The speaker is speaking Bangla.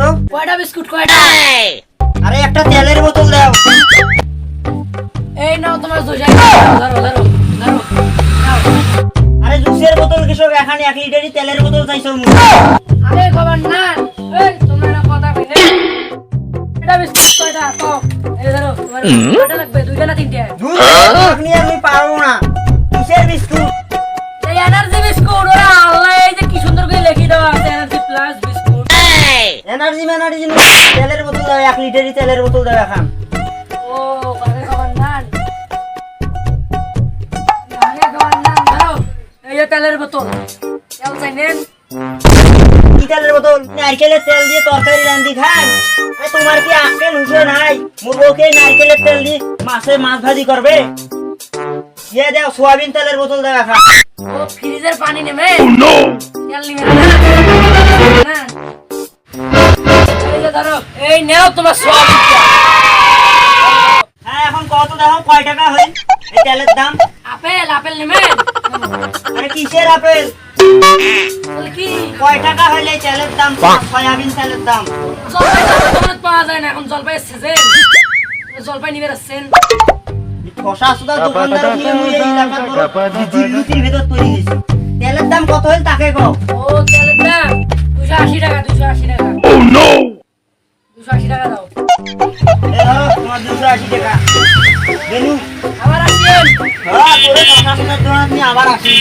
তো? কয়টা বিস্কুট কয়টা? আরে একটা তেলের বোতল দাও। এই নাও তোমার জুস ধরো ধরো ধরো আরে জুসের বোতল কৃষক এখানে এক লিটারই তেলের বোতল চাইছো আরে গভর্নর এই তোমরা না কথা কইলে এটা বিস্কুট কয়টা? তো এই ধরো তোমার কয়টা লাগবে? দুইটা না তিনটা? দুধ আপনি আমি পারব না। এনার্জি ম্যানার্জি তেলের বোতল দাও এক লিটারই তেলের বোতল দাও এখন। ও আরে গভর্নর ধরো এই যে তেলের বোতল। তেল চাই নেন। কি তেলের বোতল? নারকেলের তেল দিয়ে তরকারি রান্ধি খান। তোমার কি আক্কেল হুঁশো নাই? মোর বউকে নারকেলের তেল দিয়ে মাছে মাছ ভাজি করবে? ইয়ে দাও সোয়াবিন তেলের বোতল দাও এখন। ও ফ্রিজের পানি নেবে তেল নিবে না। ধরো এই নাও তোমার সব হ্যাঁ এখন কত দেখো কয় টাকা হয়? এই তেলের দাম? আপেল আপেল নেবেন? আরে কিসের আপেল? কি? কয় টাকা হইলে তেলের দাম? সয়াবিন তেলের দাম। জলপাই পাওয়া যায় না এখন জলপাই সিজন জলপাই নিবে আসছেন খসা সুদা দোকানদার কি মুই এই এলাকার বড় জিল্লুতির তৈরি তেলের দাম কত হইল তাকে কও। এই ধরো তোমার দুশো আশি টাকা বেনু আবার আসেন হ্যাঁ তোরে কথা শোনার জন্য আমি আবার আসি